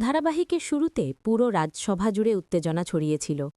ধারাবাহিকের শুরুতে পুরো রাজসভা জুড়ে উত্তেজনা ছড়িয়েছিল।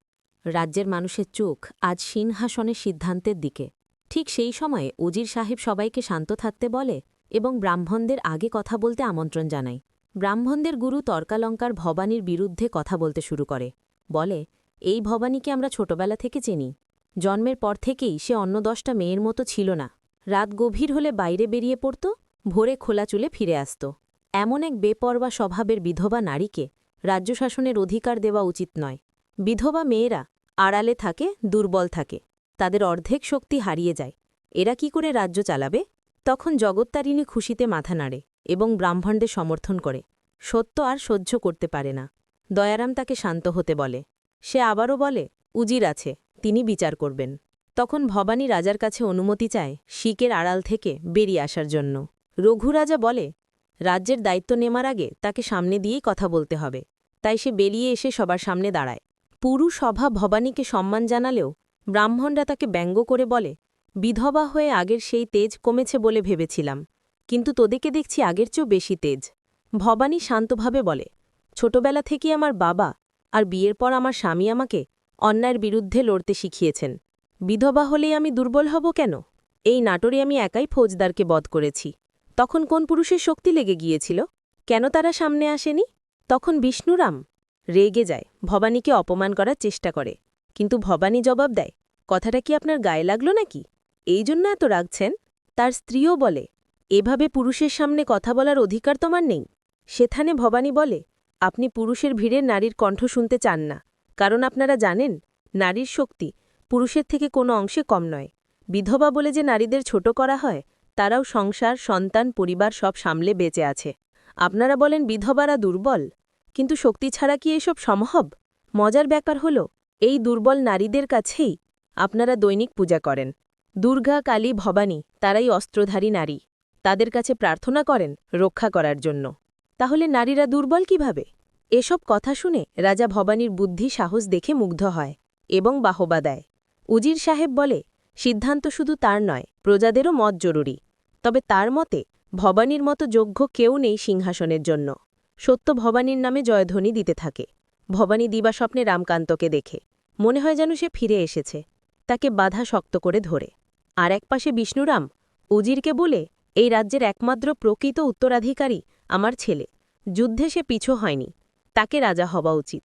রাজ্যের মানুষের চোখ আজ সিংহাসনের সিদ্ধান্তের দিকে। ঠিক সেই সময়ে উজির সাহেব সবাইকে শান্ত থাকতে বলে এবং ব্রাহ্মণদের আগে কথা বলতে আমন্ত্রণ জানায়। ব্রাহ্মণদের গুরু তর্কালঙ্কার ভবানীর বিরুদ্ধে কথা বলতে শুরু করে। বলে, এই ভবানীকে আমরা ছোটবেলা থেকে চিনি। জন্মের পর থেকেই সে অন্য দশটা মেয়ের মতো ছিল না। রাত গভীর হলে বাইরে বেরিয়ে পড়ত, ভোরে খোলা চুলে ফিরে আসত। এমন এক বেপরোয়া স্বভাবের বিধবা নারীকে রাজ্য শাসনের অধিকার দেওয়া উচিত নয়। বিধবা মেয়েরা আড়ালে থাকে, দুর্বল থাকে, তাদের অর্ধেক শক্তি হারিয়ে যায়। এরা কি করে রাজ্য চালাবে? তখন জগত্তারিণী খুশিতে মাথা নাড়ে এবং ব্রাহ্মণদের সমর্থন করে। সত্য আর সহ্য করতে পারে না। দয়ারাম তাকে শান্ত হতে বলে। সে আবারও বলে, উজির আছে, তিনি বিচার করবেন। তখন ভবানী রাজার কাছে অনুমতি চায় শিকের আড়াল থেকে বেরিয়ে আসার জন্য। রঘুরাজা বলে রাজ্যের দায়িত্ব নেমার আগে তাকে সামনে দিয়েই কথা বলতে হবে। তাই সে বেরিয়ে এসে সবার সামনে দাঁড়ায়। পুরু সভা ভবানীকে সম্মান জানালেও ব্রাহ্মণরা তাকে ব্যঙ্গ করে বলে, বিধবা হয়ে আগের সেই তেজ কমেছে বলে ভেবেছিলাম, কিন্তু তোদেরকে দেখছি আগের চেয়েও বেশি তেজ। ভবানী শান্তভাবে বলে, ছোটবেলা থেকে আমার বাবা আর বিয়ের পর আমার স্বামী আমাকে অন্যায়ের বিরুদ্ধে লড়তে শিখিয়েছেন। বিধবা হলেই আমি দুর্বল হব কেন? এই নাটোরে আমি একাই ফৌজদারকে বধ করেছি। তখন কোন পুরুষের শক্তি লেগে গিয়েছিল? কেন তারা সামনে আসেনি? তখন বিষ্ণুরাম রেগে যায়, ভবানীকে অপমান করার চেষ্টা করে। কিন্তু ভবানী জবাব দেয়, কথাটা কি আপনার গায়ে লাগল নাকি? এই জন্য এত রাগছেন? তার স্ত্রীও বলে, এভাবে পুরুষের সামনে কথা বলার অধিকার তোমার নেই। সেখানে ভবানী বলে, আপনি পুরুষের ভিড়ের নারীর কণ্ঠ শুনতে চান না। কারণ আপনারা জানেন, নারীর শক্তি পুরুষের থেকে কোনো অংশে কম নয়। বিধবা বলে যে নারীদের ছোট করা হয় তারাও সংসার, সন্তান, পরিবার সব সামলে বেঁচে আছে। আপনারা বলেন বিধবারা দুর্বল, কিন্তু শক্তি ছাড়া কি এসব সম্ভব? মজার ব্যাপার হল, এই দুর্বল নারীদের কাছেই আপনারা দৈনিক পূজা করেন। দুর্গা, কালী, ভবানী, তারাই অস্ত্রধারী নারী। তাদের কাছে প্রার্থনা করেন রক্ষা করার জন্য। তাহলে নারীরা দুর্বল কীভাবে? এসব কথা শুনে রাজা ভবানীর বুদ্ধি, সাহস দেখে মুগ্ধ হয় এবং বাহবা দেয়। উজির সাহেব বলে, সিদ্ধান্ত শুধু তার নয়, প্রজাদেরও মত জরুরি। তবে তার মতে, ভবানীর মতো যোগ্য কেউ নেই সিংহাসনের জন্য। সত্য ভবানীর নামে জয়ধ্বনি দিতে থাকে। ভবানী দিবাস্বপ্নে রামকান্তকে দেখে, মনে হয় যেন সে ফিরে এসেছে। তাকে বাধা শক্ত করে ধরে। আর এক পাশে বিষ্ণুরাম, উজিরকে বলে, এই রাজ্যের একমাত্র প্রকৃত উত্তরাধিকারী আমার ছেলে। যুদ্ধে সে পিছু হয়নি। তাকে রাজা হওয়া উচিত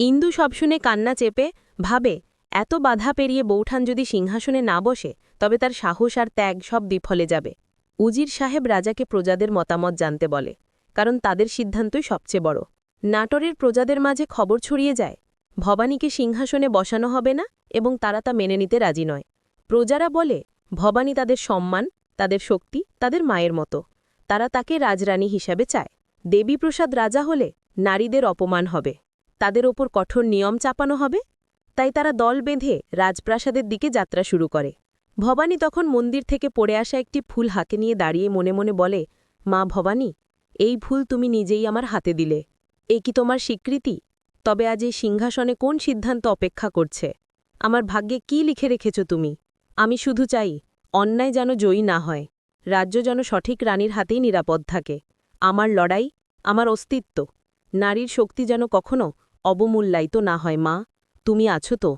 ইন্দু সব শুনে কান্না চেপে, ভাবে, এত বাধা পেরিয়ে বৌঠান যদি সিংহাসনে না বসে, তবে তার সাহস আর ত্যাগ সব বিফলে যাবে। উজির সাহেব রাজাকে প্রজাদের মতামত জানতে বলে, কারণ তাদের সিদ্ধান্তই সবচেয়ে বড়। নাটোরের প্রজাদের মাঝে খবর ছড়িয়ে যায়, ভবানীকে সিংহাসনে বসানো হবে না এবং তারা তা মেনে নিতে রাজি নয়। প্রজারা বলে, ভবানী তাদের সম্মান, তাদের শক্তি, তাদের মায়ের মতো। তারা তাকে রাজরানী হিসাবে চায়। দেবীপ্রসাদ রাজা হলে নারীদের অপমান হবে। তাদের ওপর কঠোর নিয়ম চাপানো হবে। তাই তারা দল বেঁধে রাজপ্রাসাদের দিকে যাত্রা শুরু করে। ভবানী তখন মন্দির থেকে পড়ে আসা একটি ফুল হাতে নিয়ে দাঁড়িয়ে মনে মনে বলে, মা ভবানী, এই ফুল তুমি নিজেই আমার হাতে দিলে। এ কি তোমার স্বীকৃতি? তবে আজ এই সিংহাসনে কোন সিদ্ধান্ত অপেক্ষা করছে? আমার ভাগ্যে কি লিখে রেখেছ তুমি? আমি শুধু চাই, অন্যায় যেন জয়ী না হয়। রাজ্য যেন সঠিক রানীর হাতেই নিরাপদ থাকে। আমার লড়াই, আমার অস্তিত্ব। নারীর শক্তি যেন কখনো অবমূল্যায়িত না হয়, মা। তুমি আছো তো।